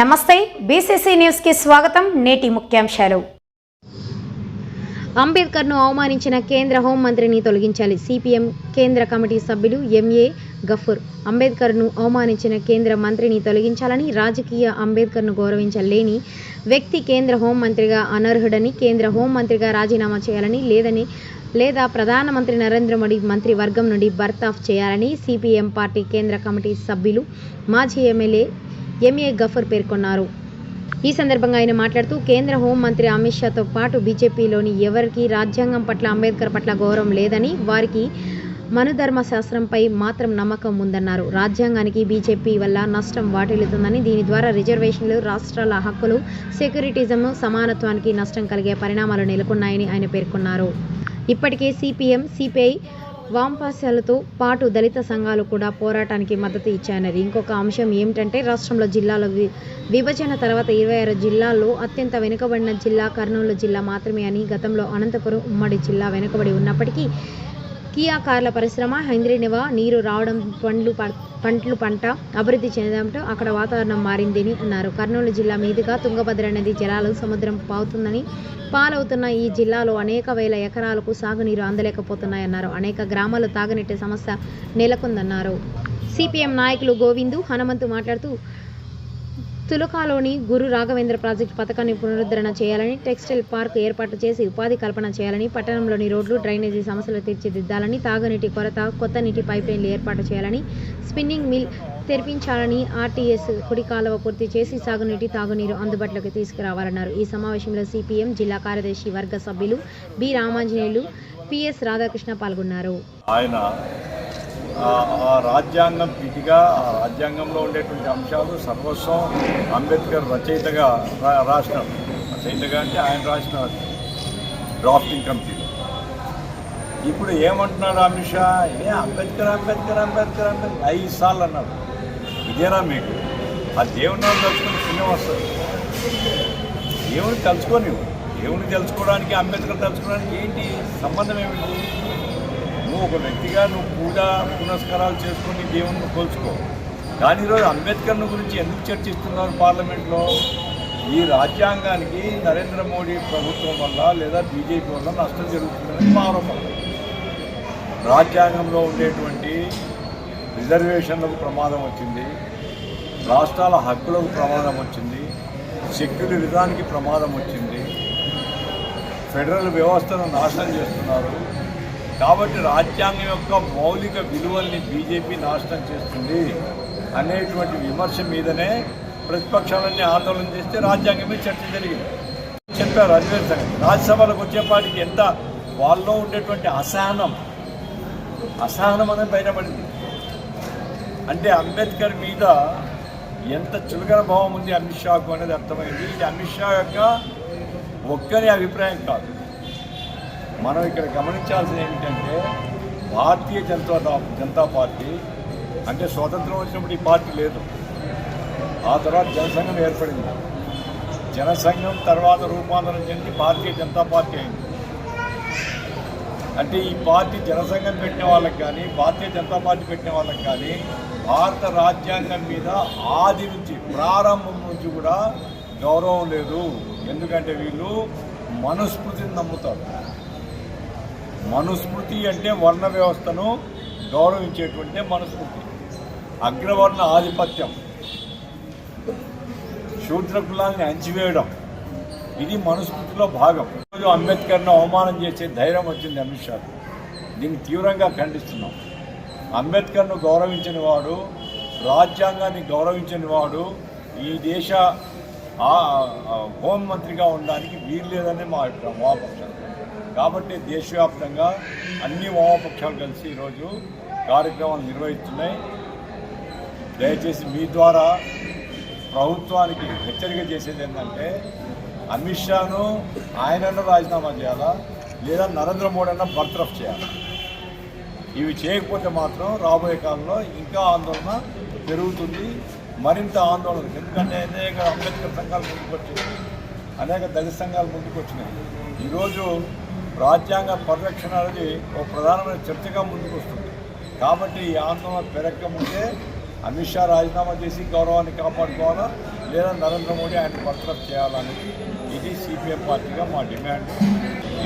నమస్తే బీసీసీ న్యూస్కి స్వాగతం నేటి ముఖ్యాంశాలు. అంబేద్కర్ను అవమానించిన కేంద్ర హోంమంత్రిని తొలగించాలి సిపిఎం కేంద్ర కమిటీ సభ్యులు ఎంఏ గఫూర్. అంబేద్కర్ను అవమానించిన కేంద్ర మంత్రిని తొలగించాలని రాజకీయ అంబేద్కర్ను గౌరవించలేని వ్యక్తి కేంద్ర హోంమంత్రిగా అనర్హుడని కేంద్ర హోంమంత్రిగా రాజీనామా చేయాలని లేదని లేదా ప్రధానమంత్రి నరేంద్ర మోడీ మంత్రి వర్గం నుండి బర్త్ ఆఫ్ చేయాలని సిపిఎం పార్టీ కేంద్ర కమిటీ సభ్యులు మాజీ ఎమ్మెల్యే ఎంఏ గఫర్ పేర్కొన్నారు. ఈ సందర్భంగా ఆయన మాట్లాడుతూ కేంద్ర హోంమంత్రి అమిత్ షాతో పాటు బీజేపీలోని ఎవరికి రాజ్యాంగం పట్ల అంబేద్కర్ పట్ల గౌరవం లేదని వారికి మనుధర్మ శాస్త్రంపై మాత్రం నమ్మకం ఉందన్నారు. రాజ్యాంగానికి బీజేపీ వల్ల నష్టం వాటిల్లుతుందని దీని ద్వారా రిజర్వేషన్లు రాష్ట్రాల హక్కులు సెక్యూరిటిజం సమానత్వానికి నష్టం కలిగే పరిణామాలు నెలకొన్నాయని ఆయన పేర్కొన్నారు. ఇప్పటికే సిపిఎం సిపిఐ వామపాశాలతో పాటు దళిత సంఘాలు కూడా పోరాటానికి మద్దతు ఇచ్చాయన్నది ఇంకొక అంశం ఏమిటంటే రాష్ట్రంలో జిల్లాల విభజన తర్వాత ఇరవై ఆరు జిల్లాల్లో అత్యంత వెనుకబడిన జిల్లా కర్నూలు జిల్లా మాత్రమే అని గతంలో అనంతపురం ఉమ్మడి జిల్లా వెనుకబడి ఉన్నప్పటికీ కియా కార్ల పరిశ్రమ హైంద్రీనివ నీరు రావడం పండ్లు ప- పంటలు పంట అభివృద్ధి చెందడంతో అక్కడ వాతావరణం మారిందని అన్నారు. కర్నూలు జిల్లా మీదుగా తుంగభద్ర నది జలాలు సముద్రం పావుతుందని పాలవుతున్న ఈ జిల్లాలో అనేక వేల ఎకరాలకు సాగునీరు అందలేకపోతున్నాయన్నారు అనేక గ్రామాలు తాగునీటి సమస్య నెలకొందన్నారు. సిపిఎం నాయకులు గోవిందు హనుమంతు మాట్లాడుతూ తులకాలోని గురు రాఘవేంద్ర ప్రాజెక్టు పథకాన్ని పునరుద్ధరణ చేయాలని టెక్స్టైల్ పార్క్ ఏర్పాటు చేసి ఉపాధి కల్పన చేయాలని పట్టణంలోని రోడ్లు డ్రైనేజీ సమస్యలు తీర్చిదిద్దాలని తాగునీటి కొరత కొత్త నీటి పైప్లైన్లు ఏర్పాటు చేయాలని స్పిన్నింగ్ మిల్ తెరిపించాలని ఆర్టీఎస్ కుడి కాలువ పూర్తి చేసి సాగునీటి తాగునీరు అందుబాటులోకి తీసుకురావాలన్నారు. ఈ సమావేశంలో సిపిఎం జిల్లా కార్యదర్శి వర్గ సభ్యులు బి రామాంజనేయులు పిఎస్ రాధాకృష్ణ పాల్గొన్నారు. ఆయన ఆ రాజ్యాంగం విధిగా ఆ రాజ్యాంగంలో ఉండేటువంటి అంశాలు సర్వస్వం అంబేద్కర్ రచయితగా రా- రాసినారు. రచయితగా అంటే ఆయన రాసిన డ్రాఫ్టింగ్ కమిటీలో ఇప్పుడు ఏమంటున్నాడు అమిత్ షా? ఏ అంబేద్కర్ అంబేద్కర్ అంబేద్కర్ అంబేద్కర్. ఐదు సార్లు అన్నాడు ఇదేనా మీకు. ఆ దేవుని నామం తలుచుకుని పుణ్యం వస్తుంది దేవుని తలుచుకొని దేవుని తెలుసుకోవడానికి అంబేద్కర్ తెలుసుకోవడానికి ఏంటి సంబంధం ఏమిటి? నువ్వు ఒక వ్యక్తిగా నువ్వు పూజ పునస్కారాలు చేసుకుని దేవుణ్ణి కోల్చుకో. కానీ ఈరోజు అంబేద్కర్ను గురించి ఎందుకు చర్చిస్తున్నారు పార్లమెంట్లో? ఈ రాజ్యాంగానికి నరేంద్ర మోడీ ప్రభుత్వం వల్ల లేదా బీజేపీ వల్ల నష్టం జరుగుతుందని మా ఆరోపణ. రాజ్యాంగంలో ఉండేటువంటి రిజర్వేషన్లకు ప్రమాదం వచ్చింది. రాష్ట్రాల హక్కులకు ప్రమాదం వచ్చింది. సెక్యులరిజానికి ప్రమాదం వచ్చింది. ఫెడరల్ వ్యవస్థను నాశనం చేస్తున్నారు. కాబట్టి రాజ్యాంగం యొక్క మౌలిక విలువల్ని బీజేపీ నాశనం చేస్తుంది అనేటువంటి విమర్శ మీదనే ప్రతిపక్షాలన్నీ ఆందోళన చేస్తే రాజ్యాంగమే చర్చ జరిగింది. చెప్పారు అదే సంగతి రాజ్యసభలకు వచ్చేపాటికి ఎంత వాళ్ళలో ఉండేటువంటి అసహనం. అసహనం అనేది బయటపడింది. అంటే అంబేద్కర్ మీద ఎంత చులకన భావం ఉంది అమిత్ షాకు అనేది అర్థమైంది. ఇది అమిత్ షా యొక్క ఒక్కరి అభిప్రాయం కాదు. మనం ఇక్కడ గమనించాల్సింది ఏమిటంటే భారతీయ జనతా జనతా పార్టీ అంటే స్వతంత్రం వచ్చినప్పుడు ఈ పార్టీ లేదు. ఆ తర్వాత జనసంఘం ఏర్పడింది. జనసంఘం తర్వాత రూపాంతరం చెంది భారతీయ జనతా పార్టీ అయింది. అంటే ఈ పార్టీ జనసంఘం పెట్టిన వాళ్ళకి కానీ భారతీయ జనతా పార్టీ పెట్టిన వాళ్ళకి కానీ భారత రాజ్యాంగం మీద ఆది నుంచి ప్రారంభం నుంచి కూడా గౌరవం లేదు. ఎందుకంటే వీళ్ళు మనుస్మృతిని నమ్ముతారు. మనుస్మృతి అంటే వర్ణ వ్యవస్థను గౌరవించేటువంటి మనుస్మృతి. అగ్రవర్ణ ఆధిపత్యం. శూద్ర కులాన్ని అంచివేయడం ఇది మనుస్మృతిలో భాగం. ఈరోజు అంబేద్కర్ను అవమానం చేసే ధైర్యం వచ్చింది అమిత్ షా. దీన్ని తీవ్రంగా ఖండిస్తున్నాం. అంబేద్కర్ను గౌరవించిన వాడు రాజ్యాంగాన్ని గౌరవించిన వాడు ఈ దేశ హోంమంత్రిగా ఉండడానికి వీలు లేదని మా అభిప్రాయం మా కాబట్టి దేశవ్యాప్తంగా అన్ని వామపక్షాలు కలిసి ఈరోజు కార్యక్రమాలు నిర్వహిస్తున్నాయి. దయచేసి మీ ద్వారా ప్రభుత్వానికి హెచ్చరిక చేసేది ఏంటంటే అమిత్ షాను ఆయనను రాజీనామా చేయాలా? లేదా నరేంద్ర మోడీ అన్న బర్తరఫ్ చేయాలి? ఇవి చేయకపోతే మాత్రం రాబోయే కాలంలో ఇంకా ఆందోళన పెరుగుతుంది. మరింత ఆందోళన ఎందుకంటే అనేక అంబేద్కర్ సంఘాలు ముందుకు అనేక దళిత సంఘాలు ముందుకొచ్చినాయి. ఈరోజు రాజ్యాంగ పరిరక్షణ అనేది ఒక ప్రధానమైన చర్చగా ముందుకు వస్తుంది. కాబట్టి ఈ ఆందోళన పెరగకముందే అమిత్ షా రాజీనామా చేసి గౌరవాన్ని కాపాడుకోవాలా? లేదా నరేంద్ర మోడీ ఆయన బర్తరఫ్ చేయాలనేది ఇది సిపిఎం పార్టీగా మా డిమాండ్.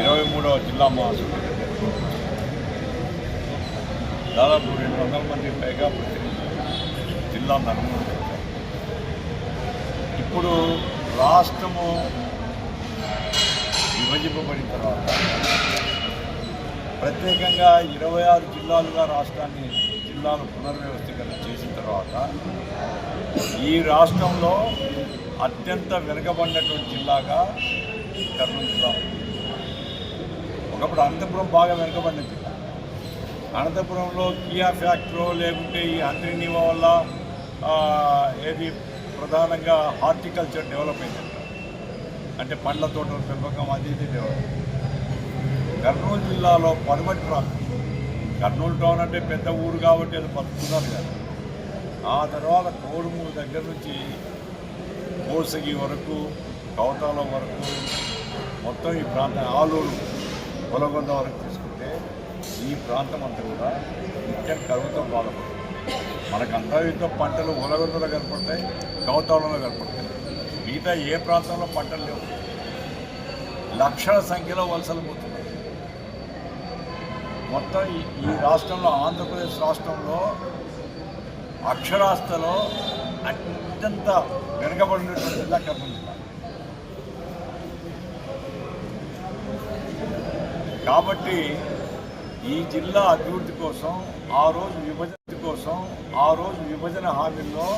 ఇరవై మూడవ జిల్లా మహాసభ. దాదాపు రెండు వందల మంది పైగా ప్రతినిధులు జిల్లా నలుమూడు ఇప్పుడు రాష్ట్రము విభజింపబడిన తర్వాత ప్రత్యేకంగా ఇరవై ఆరు జిల్లాలుగా రాష్ట్రాన్ని జిల్లాలు పునర్వ్యవస్థీకరణ చేసిన తర్వాత ఈ రాష్ట్రంలో అత్యంత వెనుకబడినటువంటి జిల్లాగా కర్నూలు జిల్లా ఒకప్పుడు అనంతపురం బాగా వెనుకబడిన జిల్లా. అనంతపురంలో కియా ఫ్యాక్టరీ లేకుంటే ఈ అంతరినీవ వల్ల ఏది ప్రధానంగా హార్టికల్చర్ డెవలప్ అయింది. అంటే పండ్ల తోటల పెంపకం అది ఇది కర్నూలు జిల్లాలో పడమటి ప్రాంతం. కర్నూలు టౌన్ అంటే పెద్ద ఊరు కాబట్టి అది బతుకుతున్నారు కదా. ఆ తర్వాత కోడుమూరు దగ్గర నుంచి కోసగి వరకు కవటాల వరకు మొత్తం ఈ ప్రాంతం ఆలూరు పొలగొండ వరకు తీసుకుంటే ఈ ప్రాంతం అంతా కూడా నిత్యం కరువుతో బాధపడుతుంది మనకంతా ఇంట్లో పంటలు ఉలగొండలో కనపడతాయి కవతాళంలో కనపడతాయి. మిగతా ఏ ప్రాంతంలో పంటలు లేవు. లక్షల సంఖ్యలో వలసలు పోతున్నాయి మొత్తం ఈ- ఈ రాష్ట్రంలో ఆంధ్రప్రదేశ్ రాష్ట్రంలో అక్షరాస్థలో అత్యంత వెనుకబడినటువంటి జిల్లా కర్నూలు జిల్లా. కాబట్టి ఈ జిల్లా అభివృద్ధి కోసం ఆ రోజు విభజన కోసం ఆ రోజు విభజన హామీల్లో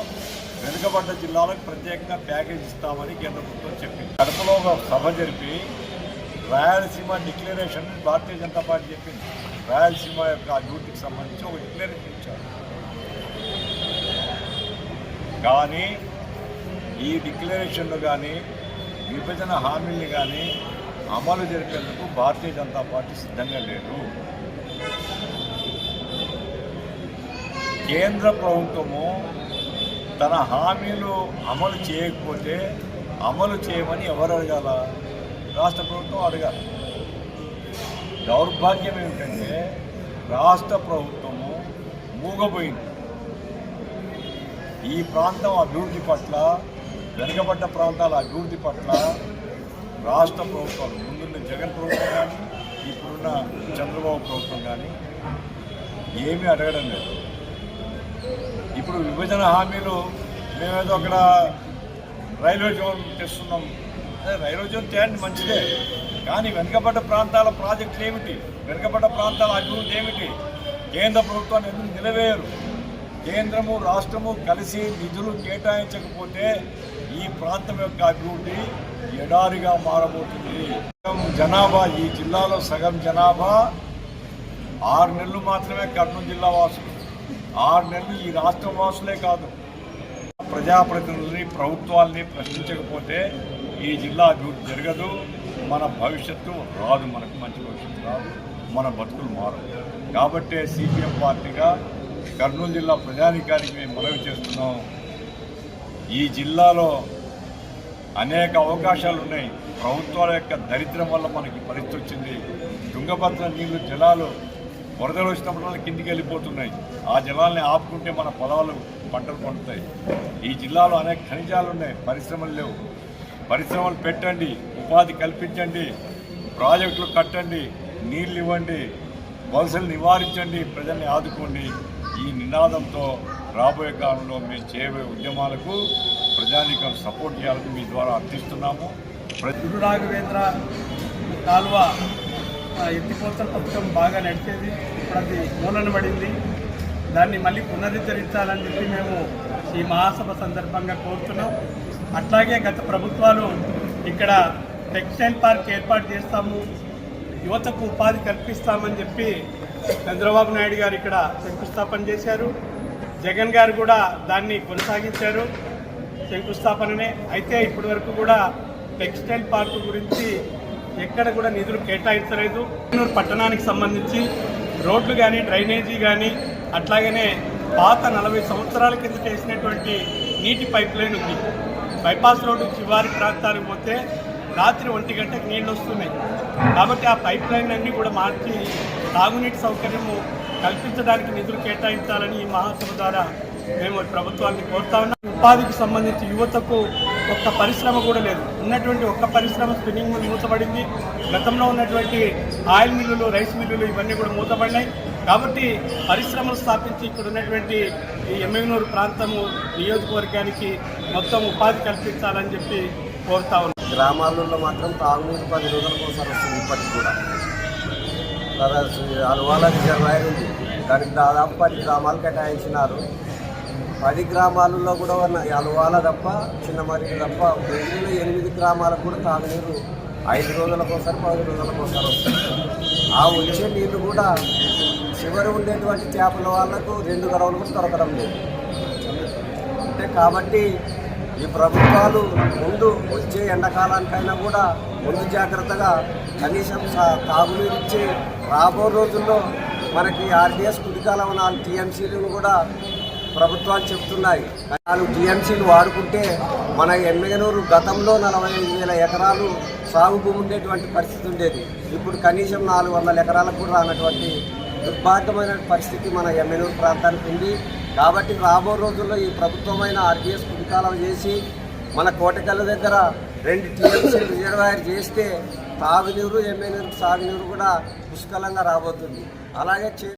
వెనుకబడ్డ జిల్లాలకు ప్రత్యేకంగా ప్యాకేజ్ ఇస్తామని కేంద్ర ప్రభుత్వం చెప్పింది. కడపలో ఒక సభ జరిపి రాయలసీమ డిక్లరేషన్ భారతీయ జనతా పార్టీ చెప్పింది. రాయలసీమ యొక్క అభివృద్ధికి సంబంధించి ఒక డిక్లరేషన్ ఇచ్చారు. కానీ ఈ డిక్లరేషన్లు కానీ విభజన హామీల్ని కానీ అమలు జరిపేందుకు భారతీయ జనతా పార్టీ సిద్ధంగా లేదు. కేంద్ర ప్రభుత్వము తన హామీలు అమలు చేయకపోతే అమలు చేయమని ఎవరు అడగాల? రాష్ట్ర ప్రభుత్వం అడగాలి. దౌర్భాగ్యం ఏమిటంటే రాష్ట్ర ప్రభుత్వము మూగపోయింది ఈ ప్రాంతం అభివృద్ధి పట్ల వెనుకబడ్డ ప్రాంతాల అభివృద్ధి పట్ల రాష్ట్ర ప్రభుత్వాలు ముందున్న జగన్ ప్రభుత్వం కానీ ఇప్పుడున్న చంద్రబాబు ప్రభుత్వం కానీ ఏమీ అడగడం లేదు. ఇప్పుడు విభజన హామీలు మేమేదో అక్కడ రైల్వే జోన్ తెస్తున్నాం. అదే రైల్వే జోన్ తేండి మంచిదే. కానీ వెనుకబడ్డ ప్రాంతాల ప్రాజెక్టులు ఏమిటి? వెనుకబడ్డ ప్రాంతాల అభివృద్ధి ఏమిటి? కేంద్ర ప్రభుత్వాన్ని ఎందుకు నిలవేయరు? కేంద్రము రాష్ట్రము కలిసి నిధులు కేటాయించకపోతే ఈ ప్రాంతం యొక్క అభివృద్ధి ఎడారిగా మారబోతుంది. సగం జనాభా ఈ జిల్లాలో సగం జనాభా. ఆరు నెలలు మాత్రమే కర్నూలు జిల్లా వాసులు. ఆరు నెలలు ఈ రాష్ట్ర వాసులే కాదు. ప్రజాప్రతినిధుల్ని ప్రభుత్వాల్ని ప్రశ్నించకపోతే ఈ జిల్లా అభివృద్ధి జరగదు. మన భవిష్యత్తు రాదు మనకు మంచి భవిష్యత్తు రాదు మన బతుకులు మారు కాబట్టే సిపిఎం పార్టీగా కర్నూలు జిల్లా ప్రజానికానికి మేము మనవి చేస్తున్నాం. ఈ జిల్లాలో అనేక అవకాశాలు ఉన్నాయి. ప్రభుత్వాల యొక్క దరిద్రం వల్ల మనకి పరిస్థితి వచ్చింది. తుంగభద్ర నీళ్ళు జలాలు వరదలు వచ్చినప్పుడు కిందికి వెళ్ళిపోతున్నాయి. ఆ జలాల్ని ఆపుకుంటే మన పొలాలు పంటలు పండుతాయి. ఈ జిల్లాలో అనేక ఖనిజాలు ఉన్నాయి. పరిశ్రమలు లేవు. పరిశ్రమలు పెట్టండి ఉపాధి కల్పించండి ప్రాజెక్టులు కట్టండి నీళ్ళు ఇవ్వండి వలసలు నివారించండి ప్రజల్ని ఆదుకోండి. ఈ నినాదంతో రాబోయే కాలంలో మేము చేయబోయే ఉద్యమాలకు ప్రజానీకం సపోర్ట్ చేయాలని మీ ద్వారా అర్థిస్తున్నాము. ప్రతి రాఘవేంద్ర కాల్వ ఎత్తిపోతల పథకం బాగా నడిచేది. ఇప్పుడు అది మూలన పడింది దాన్ని మళ్ళీ పునరుద్ధరించాలని చెప్పి మేము ఈ మహాసభ సందర్భంగా కోరుతున్నాం. అట్లాగే గత ప్రభుత్వాలు ఇక్కడ టెక్స్టైల్ పార్క్ ఏర్పాటు చేస్తాము. యువతకు ఉపాధి కల్పిస్తామని చెప్పి చంద్రబాబు నాయుడు గారు ఇక్కడ శంకుస్థాపన చేశారు. జగన్ గారు కూడా దాన్ని కొనసాగించారు శంకుస్థాపననే. అయితే ఇప్పటి వరకు కూడా టెక్స్టైల్ పార్క్ గురించి ఎక్కడ కూడా నిధులు కేటాయించలేదు. పట్టణానికి సంబంధించి రోడ్లు కానీ డ్రైనేజీ కానీ అట్లాగనే పాత నలభై సంవత్సరాల కింద చేసినటువంటి నీటి పైప్ లైన్ ఉంది. బైపాస్ రోడ్డు చివరి ప్రాంతానికి పోతే రాత్రి ఒంటి గంటకు నీళ్ళు వస్తున్నాయి. కాబట్టి ఆ పైప్ లైన్ అన్నీ కూడా మార్చి తాగునీటి సౌకర్యము కల్పించడానికి నిధులు కేటాయించాలని ఈ మహాసభ ద్వారా మేము ప్రభుత్వాన్ని కోరుతా ఉన్నాం. ఉపాధికి సంబంధించి యువతకు ఒక్క పరిశ్రమ కూడా లేదు. ఉన్నటువంటి ఒక్క పరిశ్రమ స్పిన్నింగ్ మిల్ మూతపడింది. గతంలో ఉన్నటువంటి ఆయిల్ మిల్లులు రైస్ మిల్లులు ఇవన్నీ కూడా మూతపడినాయి. కాబట్టి పరిశ్రమలు స్థాపించి ఇక్కడ ఉన్నటువంటి ఈ ఎమ్మెగనూరు ప్రాంతము నియోజకవర్గానికి మొత్తం ఉపాధి కల్పించాలని చెప్పి కోరుతా ఉన్నాం. గ్రామాలలో మాత్రం తాగునీరు పది రోజులకు ఒకసారి వస్తుంది ఇప్పటికి కూడా. అలవాల రిజర్వాయర్ ఉంది. దానికి దాదాపు పది గ్రామాలు కేటాయించినారు. పది గ్రామాలలో కూడా ఉన్న అలవాల తప్ప చిన్న మరి తప్ప మిగిలిన ఎనిమిది గ్రామాలకు కూడా తాగునీరు ఐదు రోజులకోసారి పది రోజులకోసారి వస్తుంది. ఆ వచ్చే నీళ్ళు కూడా చివరి ఉండేటువంటి చేపల వాళ్ళకు రెండు గడవలు కూడా దొరకడం లేదు. అంటే కాబట్టి ఈ ప్రభుత్వాలు ముందు వచ్చే ఎండాకాలానికైనా కూడా ముందు జాగ్రత్తగా కనీసం తాగునీరు ఇచ్చి రాబో రోజుల్లో మనకి ఆర్డిఎస్ కుడికాలం ఉన్న టీఎంసీలను కూడా ప్రభుత్వాలు చెప్తున్నాయి. నాలుగు టీఎంసీలు వాడుకుంటే మన ఎమ్మెగనూరు గతంలో నలభై ఐదు వేల ఎకరాలు సాగు భూమి ఉండేటువంటి పరిస్థితి ఉండేది. ఇప్పుడు కనీసం నాలుగు వందల ఎకరాలకు కూడా రానటువంటి దుర్భాగ్యమైన పరిస్థితి మన ఎమ్మెనూరు ప్రాంతానికి ఉంది. కాబట్టి రాబో రోజుల్లో ఈ ప్రభుత్వమైన ఆర్టీఎస్ కుడికాలం చేసి మన కోటకల్ల దగ్గర రెండు టీఎంసీ రిజర్వాయర్ చేస్తే తాగునీరు ఎమ్మెనూరు సాగునీరు కూడా పుష్కలంగా రాబోతుంది. అలాగే